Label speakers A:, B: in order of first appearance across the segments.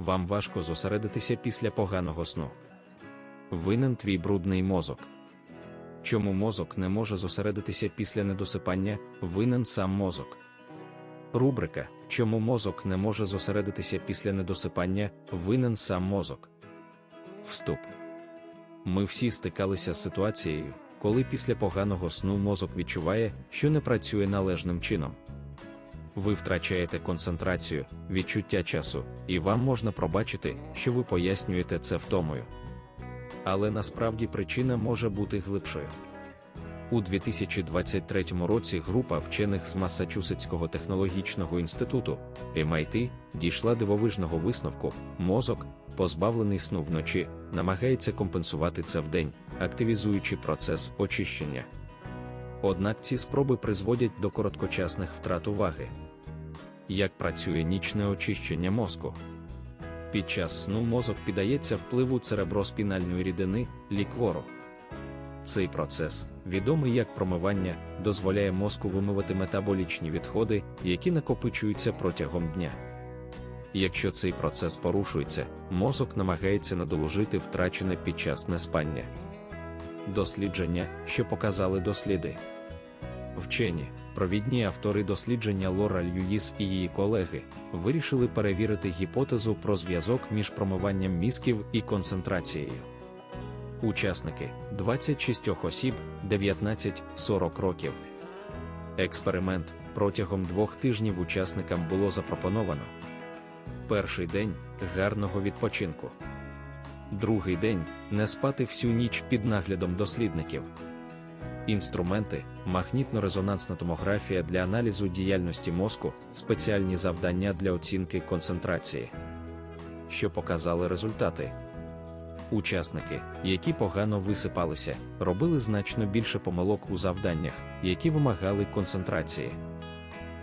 A: вам важко зосередитися після поганого сну. Винен твій брудний мозок. Чому мозок не може зосередитися після недосипання, винен сам мозок. Рубрика Чому мозок не може зосередитися після недосипання, винен сам мозок. Вступ. Ми всі стикалися з ситуацією, коли після поганого сну мозок відчуває, що не працює належним чином. Ви втрачаєте концентрацію, відчуття часу, і вам можна пробачити, що ви пояснюєте це втомою. Але насправді причина може бути глибшою. У 2023 році група вчених з Массачусетського технологічного інституту MIT дійшла дивовижного висновку: мозок, позбавлений сну вночі, намагається компенсувати це вдень, активізуючи процес очищення. Однак ці спроби призводять до короткочасних втрат уваги. Як працює нічне очищення мозку? Під час сну мозок піддається впливу цереброспінальної рідини ліквору. Цей процес, відомий як промивання, дозволяє мозку вимивати метаболічні відходи, які накопичуються протягом дня. Якщо цей процес порушується, мозок намагається надолужити втрачене під час неспання. Дослідження, що показали досліди. Вчені, провідні автори дослідження Лора Льюїс і її колеги, вирішили перевірити гіпотезу про зв'язок між промиванням мізків і концентрацією. Учасники 26 осіб, 19-40 років. Експеримент протягом двох тижнів учасникам було запропоновано. Перший день гарного відпочинку. Другий день не спати всю ніч під наглядом дослідників. Інструменти, магнітно-резонансна томографія для аналізу діяльності мозку, спеціальні завдання для оцінки концентрації. Що показали результати. Учасники, які погано висипалися, робили значно більше помилок у завданнях, які вимагали концентрації.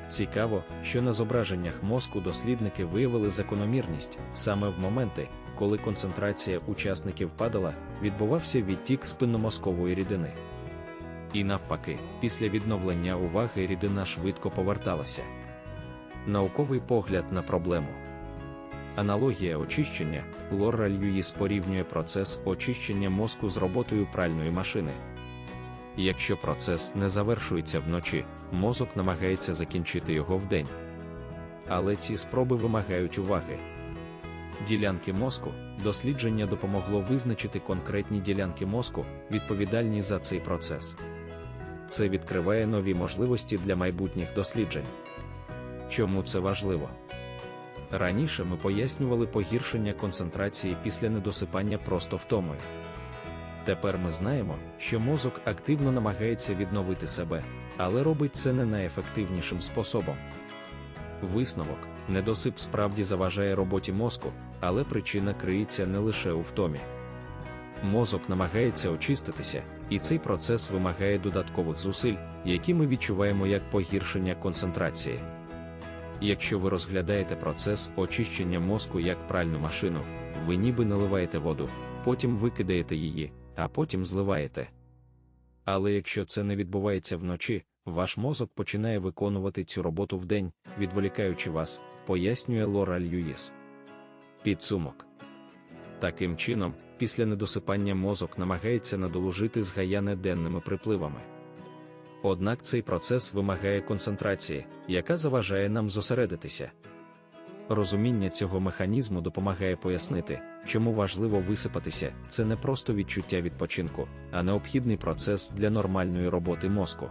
A: Цікаво, що на зображеннях мозку дослідники виявили закономірність саме в моменти, коли концентрація учасників падала, відбувався відтік спинномозкової рідини. І навпаки, після відновлення уваги рідина швидко поверталася. Науковий погляд на проблему. Аналогія очищення Лора Льюїс порівнює процес очищення мозку з роботою пральної машини. Якщо процес не завершується вночі, мозок намагається закінчити його вдень. Але ці спроби вимагають уваги. Ділянки мозку дослідження допомогло визначити конкретні ділянки мозку, відповідальні за цей процес. Це відкриває нові можливості для майбутніх досліджень. Чому це важливо? Раніше ми пояснювали погіршення концентрації після недосипання просто втомою. Тепер ми знаємо, що мозок активно намагається відновити себе, але робить це не найефективнішим способом. Висновок недосип справді заважає роботі мозку, але причина криється не лише у втомі. Мозок намагається очиститися, і цей процес вимагає додаткових зусиль, які ми відчуваємо як погіршення концентрації. Якщо ви розглядаєте процес очищення мозку як пральну машину, ви ніби наливаєте воду, потім викидаєте її, а потім зливаєте. Але якщо це не відбувається вночі, ваш мозок починає виконувати цю роботу вдень, відволікаючи вас, пояснює Лора Льюїс. Підсумок. Таким чином, після недосипання мозок намагається надолужити згаяне денними припливами. Однак цей процес вимагає концентрації, яка заважає нам зосередитися. Розуміння цього механізму допомагає пояснити, чому важливо висипатися це не просто відчуття відпочинку, а необхідний процес для нормальної роботи мозку.